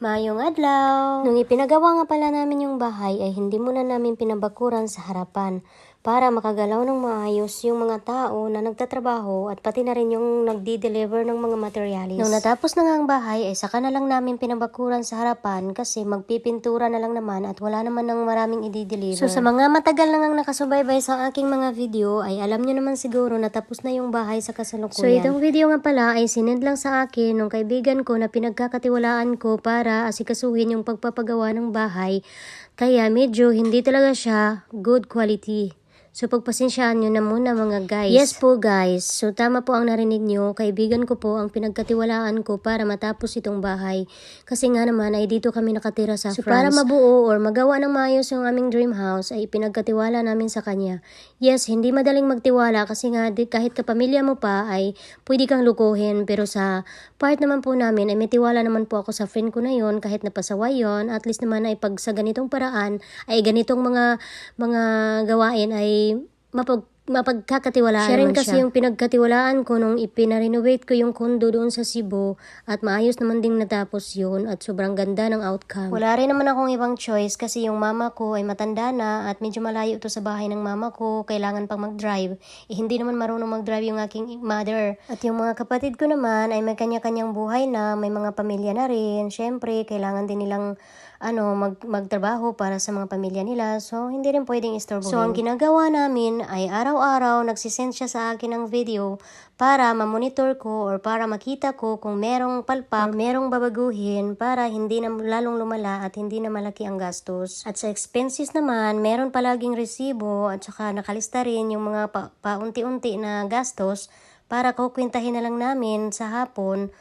Mayong adlaw! Nung ipinagawa nga pala namin yung bahay ay hindi muna namin pinabakuran sa harapan para makagalaw ng maayos yung mga tao na nagtatrabaho at pati na rin yung nagdi-deliver ng mga materialis. Nung natapos na nga ang bahay ay saka na lang namin pinabakuran sa harapan kasi magpipintura na lang naman at wala naman ng maraming i-deliver. So sa mga matagal na ngang nakasubaybay sa aking mga video ay alam nyo naman siguro na tapos na yung bahay sa kasalukuyan. So itong video nga pala ay sinend lang sa akin nung kaibigan ko na pinagkakatiwalaan ko para asikasuhin yung pagpapagawa ng bahay. Kaya medyo hindi talaga siya good quality. So pagpasensyaan nyo na muna mga guys. Yes po guys. So tama po ang narinig nyo. Kaibigan ko po ang pinagkatiwalaan ko para matapos itong bahay. Kasi nga naman ay dito kami nakatira sa so, France. para mabuo or magawa ng maayos yung aming dream house ay pinagkatiwala namin sa kanya. Yes, hindi madaling magtiwala kasi nga di, kahit kapamilya mo pa ay pwede kang lukuhin. Pero sa part naman po namin ay may tiwala naman po ako sa friend ko na yon kahit napasaway yon At least naman ay pag sa ganitong paraan ay ganitong mga mga gawain ay まあ、僕 mapagkakatiwalaan siya rin kasi siya. yung pinagkatiwalaan ko nung ipinarenovate ko yung condo doon sa Cebu at maayos naman ding natapos yun at sobrang ganda ng outcome. Wala rin naman akong ibang choice kasi yung mama ko ay matanda na at medyo malayo to sa bahay ng mama ko, kailangan pang mag-drive. Eh, hindi naman marunong mag-drive yung aking mother. At yung mga kapatid ko naman ay may kanya-kanyang buhay na, may mga pamilya na rin. Syempre, kailangan din nilang ano, mag, magtrabaho para sa mga pamilya nila. So, hindi rin pwedeng istorbohin. So, ang ginagawa namin ay araw-araw nagsisend siya sa akin ng video para ma-monitor ko or para makita ko kung merong palpak merong babaguhin para hindi na lalong lumala at hindi na malaki ang gastos. At sa expenses naman, meron palaging resibo at saka nakalista rin yung mga pa- paunti-unti na gastos para kukwentahin na lang namin sa hapon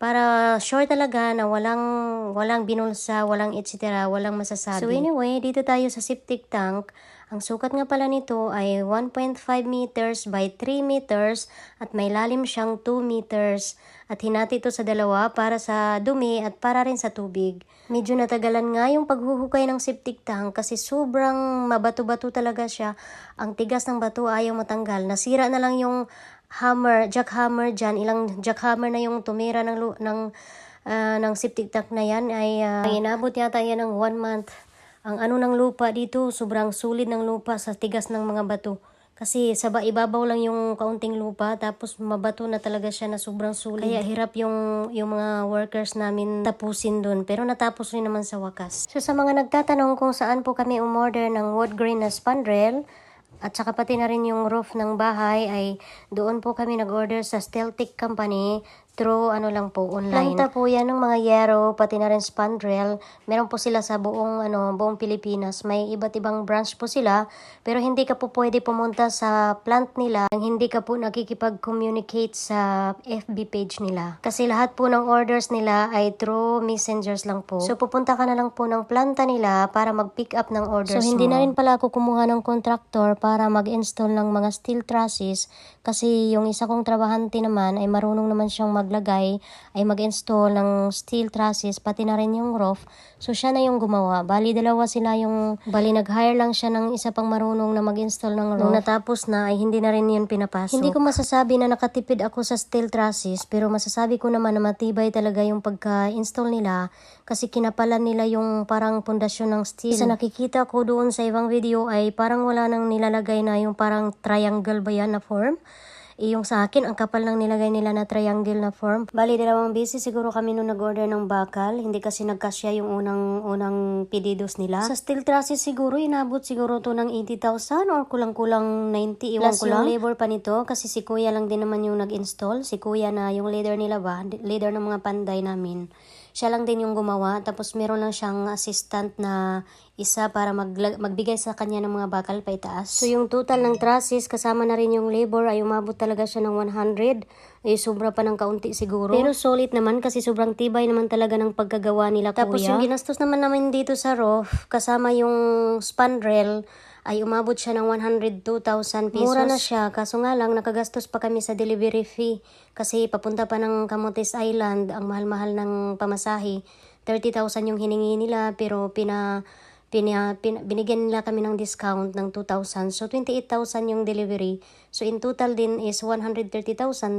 para sure talaga na walang walang binulsa, walang etc., walang masasabi. So anyway, dito tayo sa septic tank. Ang sukat nga pala nito ay 1.5 meters by 3 meters at may lalim siyang 2 meters at hinati ito sa dalawa para sa dumi at para rin sa tubig. Medyo natagalan nga yung paghuhukay ng septic tank kasi sobrang mabato-bato talaga siya. Ang tigas ng bato ayaw matanggal. Nasira na lang yung hammer, jackhammer dyan, ilang jackhammer na yung tumira ng, ng, uh, ng septic tank na yan ay uh, inabot yata yan ng one month. Ang ano ng lupa dito, sobrang sulit ng lupa sa tigas ng mga bato. Kasi sa ibabaw lang yung kaunting lupa tapos mabato na talaga siya na sobrang sulit. Kaya hirap yung, yung mga workers namin tapusin doon. Pero natapos rin naman sa wakas. So sa mga nagtatanong kung saan po kami umorder ng wood grain na spandrel, at saka pati na rin yung roof ng bahay ay doon po kami nag-order sa Steltic Company through ano lang po online. Planta po yan ng mga yero, pati na rin spandrel. Meron po sila sa buong ano, buong Pilipinas. May iba't ibang branch po sila, pero hindi ka po pwede pumunta sa plant nila nang hindi ka po nakikipag-communicate sa FB page nila. Kasi lahat po ng orders nila ay through messengers lang po. So pupunta ka na lang po ng planta nila para mag-pick up ng orders So hindi mo. na rin pala ako kumuha ng contractor para mag-install ng mga steel trusses kasi yung isa kong trabahante naman ay marunong naman siyang mag maglagay ay mag-install ng steel trusses pati na rin yung roof. So siya na yung gumawa. Bali dalawa sila yung bali nag-hire lang siya ng isa pang marunong na mag-install ng roof. Nung natapos na ay hindi na rin yun pinapasok. Hindi ko masasabi na nakatipid ako sa steel trusses pero masasabi ko naman na matibay talaga yung pagka-install nila kasi kinapalan nila yung parang pundasyon ng steel. Sa nakikita ko doon sa ibang video ay parang wala nang nilalagay na yung parang triangle ba yan na form. Eh, yung sa akin, ang kapal lang nilagay nila na triangle na form. Bali, dalawang beses siguro kami nung nag-order ng bakal. Hindi kasi nagkasya yung unang, unang pedidos nila. Sa steel trusses siguro, inabot siguro to ng 80,000 or kulang-kulang 90. Iwan Plus ko lang. yung labor pa nito kasi si kuya lang din naman yung nag-install. Si kuya na yung leader nila ba, leader ng mga panday namin. Siya lang din yung gumawa. Tapos meron lang siyang assistant na isa para mag magbigay sa kanya ng mga bakal pa itaas. So yung total ng trusses kasama na rin yung labor ay umabot talaga siya ng 100. Eh sobra pa ng kaunti siguro. Pero solid naman kasi sobrang tibay naman talaga ng pagkagawa nila Tapos kuya. Tapos yung ginastos naman namin dito sa roof kasama yung spandrel ay umabot siya ng 102,000 pesos. Mura na siya, kaso nga lang nakagastos pa kami sa delivery fee kasi papunta pa ng Camotes Island, ang mahal-mahal ng pamasahe. 30,000 yung hiningi nila pero pina, pina, pina binigyan nila kami ng discount ng 2,000. So 28,000 yung delivery. So in total din is 130,000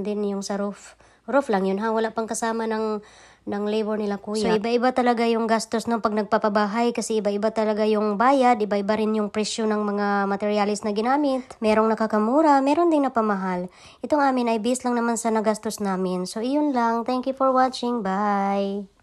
din yung sa roof. Roof lang yun ha, wala pang kasama ng ng labor nila kuya. So iba-iba talaga yung gastos ng pag nagpapabahay kasi iba-iba talaga yung bayad, iba-iba rin yung presyo ng mga materialis na ginamit. Merong nakakamura, meron ding napamahal. Itong amin ay based lang naman sa nagastos namin. So iyon lang. Thank you for watching. Bye!